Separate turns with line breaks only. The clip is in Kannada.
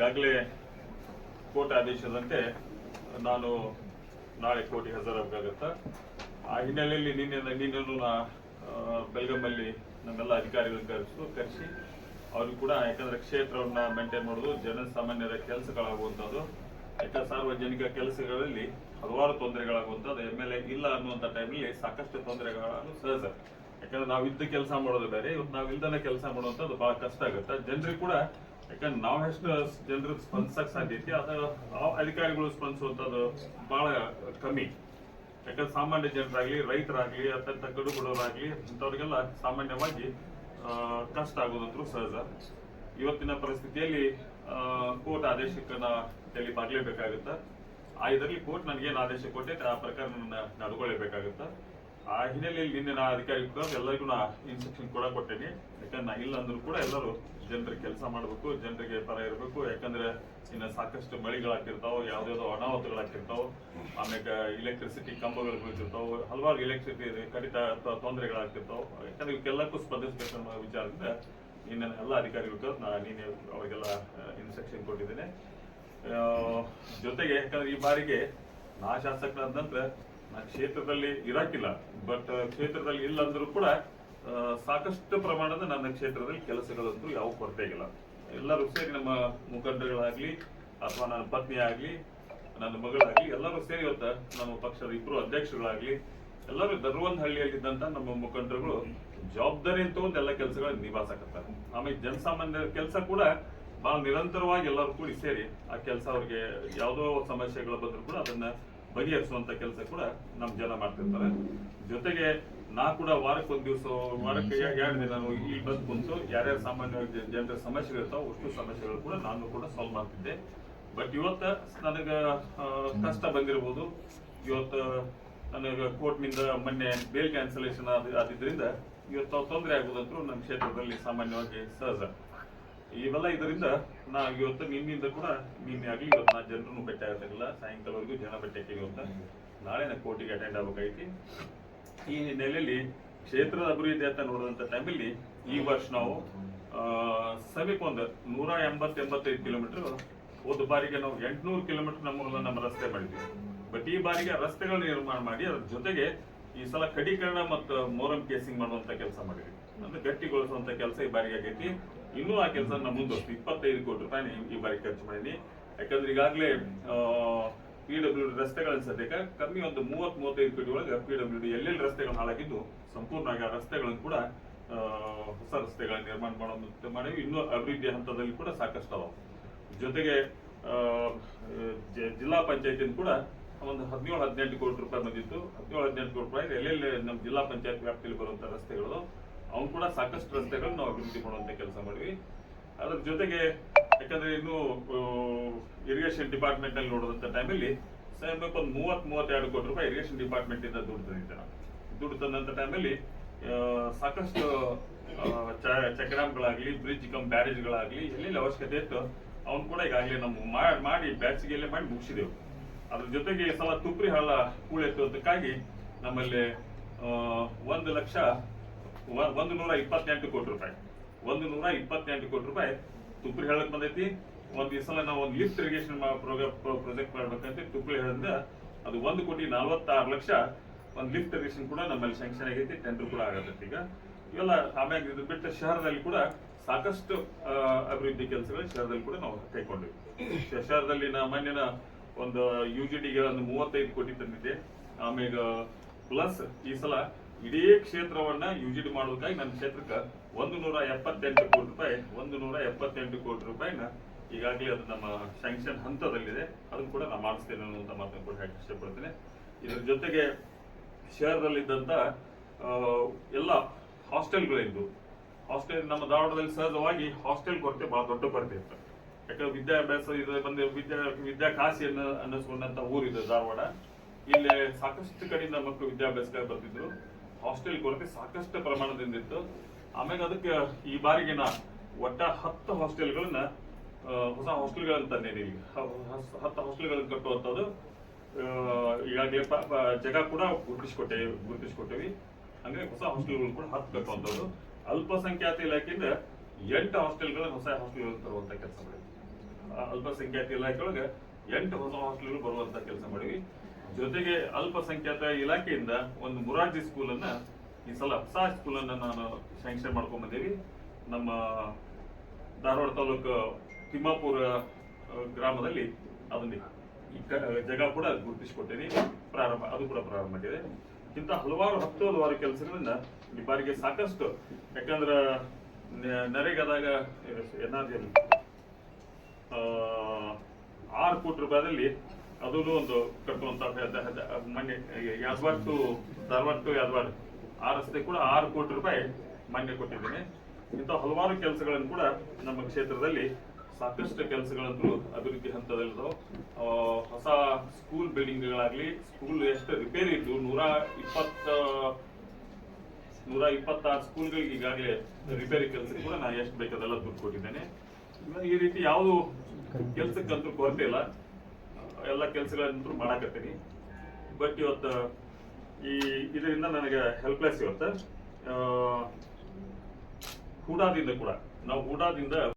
ಈಗಾಗಲೇ ಕೋರ್ಟ್ ಆದೇಶದಂತೆ ನಾನು ನಾಳೆ ಕೋರ್ಟಿಗೆ ಹಾಜರಾಗಬೇಕಾಗತ್ತ? ಆ ಹಿನ್ನೆಲೆಯಲ್ಲಿ ನಿನ್ನೆ ನಿನ್ನೆನೂ ನಾ ಬೆಳಗಮ್ಮಲ್ಲಿ ನಮ್ಮೆಲ್ಲ ಅಧಿಕಾರಿಗಳನ್ನು ಕರೆಸು, ಕರೆಸಿ ಅವ್ರಿಗೆ ಕೂಡ ಯಾಕಂದರೆ ಕ್ಷೇತ್ರವನ್ನ ಮೇಂಟೈನ್ ಮಾಡೋದು ಜನಸಾಮಾನ್ಯರ ಕೆಲಸಗಳಾಗುವಂಥದ್ದು. ಯಾಕಂದ್ರೆ ಸಾರ್ವಜನಿಕ ಕೆಲಸಗಳಲ್ಲಿ ಹಲವಾರು ತೊಂದರೆಗಳಾಗುವಂಥದ್ದು. ಎಂ ಎಲ್ ಎ ಇಲ್ಲ ಅನ್ನುವಂಥ ಟೈಮಲ್ಲಿ ಸಾಕಷ್ಟು ತೊಂದರೆಗಳನ್ನು ಸಹಜ ಯಾಕಂದ್ರೆ ನಾವು ಇದ್ದ ಕೆಲಸ ಮಾಡೋದು ಬೇರೆ, ಇವತ್ತು ನಾವು ಇಲ್ದನೇ ಕೆಲಸ ಮಾಡುವಂಥದ್ದು ಬಹಳ ಕಷ್ಟ ಆಗುತ್ತೆ. ಜನರಿಗೆ ಕೂಡ ಯಾಕಂದ್ರೆ ನಾವು ಎಷ್ಟು ಜನರಿಗೆ ಸ್ಪಂದಿಸಕ್ ಸಾಧ್ಯ ಐತಿ ಅದು ಅಧಿಕಾರಿಗಳು ಸ್ಪಂದಿಸುವಂಥದ್ದು ಬಹಳ ಕಮ್ಮಿ. ಯಾಕಂದ್ರೆ ಸಾಮಾನ್ಯ ಜನರಾಗ್ಲಿ, ರೈತರಾಗ್ಲಿ, ಅತ್ಯಂತ ಕಡು ಅಂಥವ್ರಿಗೆಲ್ಲ ಸಾಮಾನ್ಯವಾಗಿ ಕಷ್ಟ ಆಗೋದಂತೂ ಸಹಜ. ಇವತ್ತಿನ ಪರಿಸ್ಥಿತಿಯಲ್ಲಿ ಕೋರ್ಟ್ ಆದೇಶಕ್ಕೆ ನಾ ತಲೆ ಬಾಗ್ಲೇಬೇಕಾಗತ್ತ. ಆ ಇದರಲ್ಲಿ ಕೋರ್ಟ್ ನನಗೇನು ಆದೇಶ ಕೊಟ್ಟೈತೆ, ಆ ಪ್ರಕಾರ ನನ್ನ ನಡ್ಕೊಳ್ಳೇಬೇಕಾಗತ್ತ ಆ ಹಿನ್ನೆಲೆಯಲ್ಲಿ ನಿನ್ನೆ ನಾ ಅಧಿಕಾರಿ ಎಲ್ಲರಿಗೂ ನಾ ಇನ್ಸ್ಟ್ರಕ್ಷನ್ ಕೂಡ ಕೊಟ್ಟೇನಿ. ಯಾಕಂದ್ರೆ ನಾ ಇಲ್ಲ ಅಂದ್ರೂ ಕೂಡ ಎಲ್ಲರೂ ಜನರಿಗೆ ಕೆಲಸ ಮಾಡಬೇಕು, ಜನರಿಗೆ ಪರ ಇರಬೇಕು. ಯಾಕಂದ್ರೆ ಇನ್ನು ಸಾಕಷ್ಟು ಮಳಿಗಳಾಗ್ತಿರ್ತಾವ ಯಾವ್ದಾವ್ದೋ ಅನಾಹುತಗಳಾಗ್ತಿರ್ತಾವ ಆಮೇಲೆ ಎಲೆಕ್ಟ್ರಿಸಿಟಿ ಕಂಬಗಳು ಬೀಳ್ತಿರ್ತಾವ. ಹಲವಾರು ಎಲೆಕ್ಟ್ರಿಸಿಟಿ ಕಡಿತ ಅಥವಾ ತೊಂದರೆಗಳಾಗ್ತಿರ್ತಾವ ಯಾಕಂದ್ರೆ ಇವಕ್ಕೆಲ್ಲಕ್ಕೂ ಸ್ಪಂದಿಸಬೇಕು ಅನ್ನೋ ವಿಚಾರದಿಂದ ನಿನ್ನ ಎಲ್ಲ ಅಧಿಕಾರಿಗಳು ನಾ ನೀನೆ ಅವರಿಗೆಲ್ಲ ಇನ್ಸ್ಟ್ರಕ್ಷನ್ ಕೊಟ್ಟಿದ್ದೇನೆ. ಜೊತೆಗೆ ಯಾಕಂದ್ರೆ ಈ ಬಾರಿಗೆ ನಾ ಶಾಸಕರಾದ ನಂತರ ಕ್ಷೇತ್ರದಲ್ಲಿ ಇರಾಕಿಲ್ಲ ಬಟ್ ಕ್ಷೇತ್ರದಲ್ಲಿ ಇಲ್ಲ ಅಂದ್ರೂ ಕೂಡ ಸಾಕಷ್ಟು ಪ್ರಮಾಣದ ನನ್ನ ಕ್ಷೇತ್ರದಲ್ಲಿ ಕೆಲಸಗಳಂತೂ ಯಾವ ಕೊರತೆ ಇಲ್ಲ. ಎಲ್ಲರೂ ಸೇರಿ ನಮ್ಮ ಮುಖಂಡರುಗಳಾಗ್ಲಿ ಅಥವಾ ನನ್ನ ಪತ್ನಿ ಆಗ್ಲಿ, ನನ್ನ ಮಗಳಾಗ್ಲಿ, ಎಲ್ಲರೂ ಸೇರಿ ಇವತ್ತ ನಮ್ಮ ಪಕ್ಷದ ಇಬ್ಬರು ಅಧ್ಯಕ್ಷರುಗಳಾಗ್ಲಿ ಎಲ್ಲರೂ ದರ್ವಂದ್ ಹಳ್ಳಿಯಲ್ಲಿದ್ದಂತ ನಮ್ಮ ಮುಖಂಡರುಗಳು ಜವಾಬ್ದಾರಿ ಅಂತ ಒಂದು ಎಲ್ಲ ಕೆಲಸಗಳನ್ನ ನಿಭಾಯಿಸಕತ್ತಾರೆ. ಆಮೇಲೆ ಜನಸಾಮಾನ್ಯರ ಕೆಲಸ ಕೂಡ ಬಹಳ ನಿರಂತರವಾಗಿ ಎಲ್ಲರೂ ಕೂಡಿ ಸೇರಿ ಆ ಕೆಲಸ ಅವ್ರಿಗೆ ಯಾವುದೋ ಸಮಸ್ಯೆಗಳು ಬಂದರೂ ಕೂಡ ಅದನ್ನ ಬಗೆಹರಿಸುವಂತ ಕೆಲಸ ಕೂಡ ನಮ್ ಜನ ಮಾಡ್ತಿರ್ತಾರೆ. ಜೊತೆಗೆ ನಾ ಕೂಡ ವಾರಕ್ಕೆ ಒಂದ್ ದಿವಸ ವಾರಕ್ಕೆ ಎರಡು ದಿನ ನಾನು ಇಲ್ಲಿ ಬಂದು ಕುಂತು ಯಾರ್ಯಾರು ಸಾಮಾನ್ಯವಾಗಿ ಜ- ಜನರ ಸಮಸ್ಯೆಗಳು ಇರ್ತಾವ ಅಷ್ಟು ಸಮಸ್ಯೆಗಳು ಕೂಡ ನಾನು ಕೂಡ ಸಾಲ್ವ್ ಮಾಡ್ತಿದ್ದೆ. ಬಟ್ ಇವತ್ತ ನನಗ ಕಷ್ಟ ಬಂದಿರಬಹುದು ಇವತ್ತು ನನಗೆ ಕೋರ್ಟ್ನಿಂದ ಮೊನ್ನೆ ಬೇಲ್ ಕ್ಯಾನ್ಸಲೇಷನ್ ಆದಿದ್ದರಿಂದ ಆದಿದ್ರಿಂದ ಇವತ್ತು ತೊಂದರೆ ಆಗುದಂತೂ ನಮ್ಮ ಕ್ಷೇತ್ರದಲ್ಲಿ ಸಾಮಾನ್ಯವಾಗಿ ಸಹಜ. ಇವೆಲ್ಲ ಇದರಿಂದ ನಾ ಇವತ್ತು ನಿನ್ನಿಂದ ಕೂಡ ನಿನ್ನೆ ಆಗ್ಲಿ ಇವತ್ತು ನಾ ಜನರನ್ನು ಭೇಟಿ ಆಗತ್ತಿಲ್ಲ ಸಾಯಂಕಾಲವರೆಗೂ ಜನ ಭೇಟಿ ಆಗ್ತೀವಿ ಅಂತ ನಾಳೆ ನಾ ಕೋರ್ಟಿಗೆ ಅಟೆಂಡ್ ಆಗ್ಬೇಕಾಯ್ತಿ ಈ ಹಿನ್ನೆಲೆಯಲ್ಲಿ ಕ್ಷೇತ್ರದ ಅಭಿವೃದ್ಧಿ ಅಂತ ನೋಡುವಂತ ಟೈಮಲ್ಲಿ ಈ ವರ್ಷ ನಾವು ಸಮೀಪ ಒಂದು ನೂರ ಎಂಬತ್ತೆಂಬತ್ತೈದು ಕಿಲೋಮೀಟರ್ ಒಂದು ಬಾರಿಗೆ ನಾವು ಎಂಟುನೂರು ಕಿಲೋಮೀಟರ್ ನಮ್ಮ ನಮ್ಮ ರಸ್ತೆ ಮಾಡಿದ್ವಿ. ಬಟ್ ಈ ಬಾರಿಗೆ ರಸ್ತೆಗಳ ನಿರ್ಮಾಣ ಮಾಡಿ ಅದ್ರ ಜೊತೆಗೆ ಈ ಸಲ ಕಡೀಕರಣ ಮತ್ತು ಮೋರಂ ಕೇಸಿಂಗ್ ಮಾಡುವಂತ ಕೆಲಸ ಮಾಡಿದ್ವಿ. ಅಂದ್ರೆ ಗಟ್ಟಿಗೊಳಿಸುವಂತ ಕೆಲಸ ಈ ಬಾರಿಗೆ ಆಗೈತಿ. ಇನ್ನೂ ಆ ಕೆಲಸ ಮುಂದುವರ್ಸಿ ಇಪ್ಪತ್ತೈದು ಕೋಟಿ ರೂಪಾಯಿ ಈ ಬಾರಿ ಖರ್ಚು ಮಾಡಿದ್ವಿ ಯಾಕಂದ್ರೆ ಈಗಾಗಲೇ ಪಿ ಡಬ್ಲ್ಯೂ ಡಿ ರಸ್ತೆಗಳನ್ನು ಸದ್ಯಕ್ಕೆ ಕಮ್ಮಿ ಒಂದು ಮೂವತ್ತ್, ಮೂವತ್ತೈದು ಕೋಟಿ ಒಳಗೆ ಪಿ ಡಬ್ಲ್ಯೂ ಡಿ ಎಲ್ಲೆಲ್ಲಿ ರಸ್ತೆಗಳು ಹಾಳಾಗಿದ್ದು, ಸಂಪೂರ್ಣವಾಗಿ ಆ ರಸ್ತೆಗಳನ್ನು ಕೂಡ ಹೊಸ ರಸ್ತೆಗಳ ನಿರ್ಮಾಣ ಮಾಡುವಂತೆ ಮಾಡಿ ಇನ್ನೂ ಅಭಿವೃದ್ಧಿ ಹಂತದಲ್ಲಿ ಕೂಡ ಸಾಕಷ್ಟು ಅವ ಜೊತೆಗೆ ಜಿಲ್ಲಾ ಪಂಚಾಯತಿಂದ ಕೂಡ ಒಂದು ಹದಿನೇಳು, ಹದಿನೆಂಟು ಕೋಟಿ ರೂಪಾಯಿ ಬಂದಿತ್ತು. ಹದಿನೇಳು, ಹದಿನೆಂಟು ಕೋಟಿ ರೂಪಾಯಿ ಎಲ್ಲೆಲ್ಲಿ ನಮ್ಮ ಜಿಲ್ಲಾ ಪಂಚಾಯತ್ ವ್ಯಾಪ್ತಿಯಲ್ಲಿ ಬರುವಂತ ರಸ್ತೆಗಳು ಅವ್ನು ಕೂಡ ಸಾಕಷ್ಟು ರಸ್ತೆಗಳನ್ನ ನಾವು ಅಭಿವೃದ್ಧಿ ಮಾಡುವಂತ ಕೆಲಸ ಮಾಡಿವಿ ಅದ್ರ ಜೊತೆಗೆ, ಯಾಕಂದ್ರೆ ಇನ್ನು ಇರಿಗೇಷನ್ ಡಿಪಾರ್ಟ್ಮೆಂಟ್ ಅಲ್ಲಿ ನೋಡಿದಂತ ಟೈಮಲ್ಲಿ ಸಮೀಪ ಒಂದು ಮೂವತ್ತ್, ಮೂವತ್ತೆರಡು ಕೋಟಿ ರೂಪಾಯಿ ಇರಿಗೇಷನ್ ಡಿಪಾರ್ಟ್ಮೆಂಟ್ ಇಂದ ದುಡ್ಡು ತಂದಿದ್ದೆ ದುಡ್ಡು ತಂದಂತ ಟೈಮಲ್ಲಿ ಸಾಕಷ್ಟು ಚೆಕ್ ಡ್ಯಾಮ್ಗಳಾಗಲಿ ಬ್ರಿಡ್ಜ್ ಕಮ್ ಬ್ಯಾರೇಜ್ಗಳಾಗ್ಲಿ ಎಲ್ಲೆಲ್ಲಿ ಅವಶ್ಯಕತೆ ಇತ್ತು, ಅವ್ನು ಕೂಡ ಈಗಾಗಲೇ ನಮ್ಮ ಮಾಡಿ ಬ್ಯಾಚ್ಗೆಲ್ಲೇ ಮಾಡಿ ಮುಗಿಸಿದೆವು. ಅದ್ರ ಜೊತೆಗೆ ಈ ಸಲ ತುಪ್ರಿ ಹಳ್ಳ ಕೂಳೆತ್ತುವುದಕ್ಕಾಗಿ ನಮ್ಮಲ್ಲಿ ಒಂದು ಲಕ್ಷ ಒಂದು ನೂರ ಇಪ್ಪತ್ತೆಂಟು ಕೋಟಿ ರೂಪಾಯಿ. ಒಂದು ನೂರ ಇಪ್ಪತ್ತೆಂಟು ಕೋಟಿ ರೂಪಾಯಿ ತುಪ್ರಿ ಹೇಳಕ್ ಬಂದೈತಿ. ಒಂದ್ ಈ ಸಲ ನಾವು ಒಂದು ಲಿಫ್ಟ್ ಇರಿಗೇಷನ್ ಪ್ರಾಜೆಕ್ಟ್ ಮಾಡ್ಬೇಕಂತ ತುಪ್ಪಳ ಹೇಳಿದ್ರೆ ಅದು ಒಂದು ಕೋಟಿ ನಲವತ್ತಾರು ಲಕ್ಷ ಒಂದು ಲಿಫ್ಟ್ ಇರಿಗೇಷನ್ ಕೂಡ ನಮ್ಮಲ್ಲಿ ಸ್ಯಾಂಕ್ಷನ್ ಆಗೈತಿ ಟೆಂಡರ್ ಕೂಡ ಆಗತ್ತೆ ಈಗ. ಇವೆಲ್ಲ ಆಮ್ಯಾಗ ಇದು ಬಿಟ್ಟು ಶಹರದಲ್ಲಿ ಕೂಡ ಸಾಕಷ್ಟು ಅಭಿವೃದ್ಧಿ ಕೆಲಸಗಳು ಶಹರದಲ್ಲಿ ಕೂಡ ನಾವು ಕೈಕೊಂಡಿವಿ ಶಹರದಲ್ಲಿ ನಾ ಮಣ್ಣಿನ ಒಂದು ಯು ಜಿ ಡಿಗೆ ಒಂದು ಮೂವತ್ತೈದು ಕೋಟಿ ತಂದಿದ್ದೆ. ಆಮೇಲೆ ಪ್ಲಸ್ ಈ ಸಲ ಇಡೀ ಕ್ಷೇತ್ರವನ್ನ ಯೂಜಿಡ್ ಮಾಡೋದಕ್ಕಾಗಿ ನನ್ನ ಕ್ಷೇತ್ರಕ್ಕೆ ಒಂದು ನೂರ ಎಪ್ಪತ್ತೆಂಟು ಕೋಟಿ ರೂಪಾಯಿ ಒಂದು ನೂರ ಎಪ್ಪತ್ತೆಂಟು ಕೋಟಿ ರೂಪಾಯಿನ ಈಗಾಗಲೇ ಅದು ನಮ್ಮ ಸ್ಯಾಂಕ್ಷನ್ ಹಂತದಲ್ಲಿದೆ. ಅದನ್ನು ಕೂಡ ನಾನು ಮಾಡಿಸ್ತೇನೆ ಅನ್ನುವಂಥ ಮಾತನ್ನು ಕೂಡ ಹೇಳಕ್ಕೆ ಇಷ್ಟಪಡ್ತೇನೆ. ಇದ್ರ ಜೊತೆಗೆ ಶಹರದಲ್ಲಿದ್ದಂಥ ಎಲ್ಲ ಹಾಸ್ಟೆಲ್ಗಳಿದ್ದು ಹಾಸ್ಟೆಲ್ ನಮ್ಮ ಧಾರವಾಡದಲ್ಲಿ ಸಹಜವಾಗಿ ಹಾಸ್ಟೆಲ್ ಕೊರತೆ ಬಹಳ ದೊಡ್ಡ ಕೊರತೆ ಇತ್ತು. ಯಾಕಂದ್ರೆ ವಿದ್ಯಾಭ್ಯಾಸ ಇದು ಬಂದು ವಿದ್ಯಾ ವಿದ್ಯಾಕಾಶಿ ಅನ್ನೋ ಅನ್ನಿಸ್ಕೊಂಡಂತ ಊರಿದೆ ಧಾರವಾಡ. ಇಲ್ಲಿ ಸಾಕಷ್ಟು ಕಡೆಯಿಂದ ಮಕ್ಕಳು ವಿದ್ಯಾಭ್ಯಾಸಕ್ಕೆ ಬರ್ತಿದ್ರು. ಹಾಸ್ಟೆಲ್ ಕೊರತೆ ಸಾಕಷ್ಟು ಪ್ರಮಾಣದಿಂದ ಇತ್ತು. ಆಮೇಲೆ ಅದಕ್ಕೆ ಈ ಬಾರಿಗೆ ನಾ ಒಟ್ಟ ಹತ್ತು ಹಾಸ್ಟೆಲ್ಗಳನ್ನ ಹೊಸ ಹಾಸ್ಟೆಲ್ಗಳನ್ನ ತಂದೇನಿ ಹಸ್- ಹತ್ತು ಹಾಸ್ಟೆಲ್ಗಳನ್ನ ಕಟ್ಟುವಂಥದ್ದು ಈಗ ಈಗಾಗಲೇ ಜಾಗ ಕೂಡ ಗುರುತಿಸ್ಕೊಟ್ಟೇವಿ ಗುರುತಿಸ್ಕೊಟ್ಟೇವಿ. ಹಂಗೆ ಹೊಸ ಹಾಸ್ಟೆಲ್ಗಳು ಕೂಡ ಹತ್ತು ಕಟ್ಟುವಂಥದ್ದು. ಅಲ್ಪಸಂಖ್ಯಾತ ಇಲಾಖೆಯಿಂದ ಎಂಟು ಹಾಸ್ಟೆಲ್ಗಳನ್ನು ಹೊಸ ಹಾಸ್ಟೆಲ್ಗಳು ತರುವಂಥ ಕೆಲಸ ಮಾಡಿದ್ವಿ. ಅಲ್ಪಸಂಖ್ಯಾತ ಇಲಾಖೆಯೊಳಗೆ ಎಂಟು ಹೊಸ ಹಾಸ್ಟೆಲ್ಗಳು ಬರುವಂತ ಕೆಲಸ ಮಾಡಿವಿ ಜೊತೆಗೆ ಅಲ್ಪಸಂಖ್ಯಾತ ಇಲಾಖೆಯಿಂದ ಒಂದು ಮುರಾರ್ಜಿ ಸ್ಕೂಲ್ ಅನ್ನ ಈ ಸಲ ಹೊಸ ಸ್ಕೂಲನ್ನು ನಾನು ಸ್ಯಾಂಕ್ಷನ್ ಮಾಡ್ಕೊಂಡ್ ಬಂದೀವಿ ನಮ್ಮ ಧಾರವಾಡ ತಾಲೂಕು ತಿಮ್ಮಾಪುರ ಗ್ರಾಮದಲ್ಲಿ ಅದನ್ನ ಈ ಜಾಗ ಕೂಡ ಗುರುತಿಸಿಕೊಟ್ಟೇನೆ. ಪ್ರಾರಂಭ, ಅದು ಕೂಡ ಪ್ರಾರಂಭ ಆಗಿದೆ. ಇಂಥ ಹಲವಾರು ಹತ್ತು ಹಲವಾರು ಕೆಲಸಗಳನ್ನ ಈ ಬಾರಿಗೆ ಸಾಕಷ್ಟು, ಯಾಕಂದ್ರೆ ನರೇಗಾದಾಗ ಏನಾದ್ರು ಆರು ಕೋಟಿ ರೂಪಾಯಿದಲ್ಲಿ ಅದೂ ಒಂದು ಕಟ್ಟುವಂತ ಮೊನ್ನೆ ಯಾದವಾಡ ಟು ಧಾರವಾಡ ಟು ಯಾದವಾಡ ಆ ರಸ್ತೆ ಕೂಡ ಆರು ಕೋಟಿ ರೂಪಾಯಿ ಮಾನ್ಯ ಕೊಟ್ಟಿದ್ದೇನೆ. ಇಂಥ ಹಲವಾರು ಕೆಲಸಗಳನ್ನು ಕೂಡ ನಮ್ಮ ಕ್ಷೇತ್ರದಲ್ಲಿ ಸಾಕಷ್ಟು ಕೆಲಸಗಳಂತೂ ಅಭಿವೃದ್ಧಿ ಹಂತದಲ್ಲಿದ್ದಾವೆ ಹೊಸ ಸ್ಕೂಲ್ ಬಿಲ್ಡಿಂಗ್ಗಳಾಗ್ಲಿ ಸ್ಕೂಲ್ ಎಷ್ಟು ರಿಪೇರಿ ಇದ್ದು ನೂರ ಇಪ್ಪತ್ತ, ನೂರ ಇಪ್ಪತ್ತಾರು ಸ್ಕೂಲ್ಗಳಿಗೆ ಈಗಾಗಲೇ ರಿಪೇರಿ ಕೆಲಸ ಕೂಡ ನಾನು ಎಷ್ಟು ಬೇಕಾದೆಲ್ಲ ದುಡ್ಡು ಕೊಟ್ಟಿದ್ದೇನೆ. ಈ ರೀತಿ ಯಾವುದು ಕೆಲಸಕ್ಕಂತೂ ಕೊರತೆ ಇಲ್ಲ. ಎಲ್ಲ ಕೆಲಸಗಳನ್ನ ಮಾಡಾಕತ್ತೀನಿ. ಬಟ್ ಇವತ್ತು ಈ ಇದರಿಂದ ನನಗೆ ಹೆಲ್ಪ್ಲೆಸ್ ಇವತ್ತು. ಹೂಡಾದಿಂದ ಕೂಡ. ನಾವು ಹೂಡಾದಿಂದ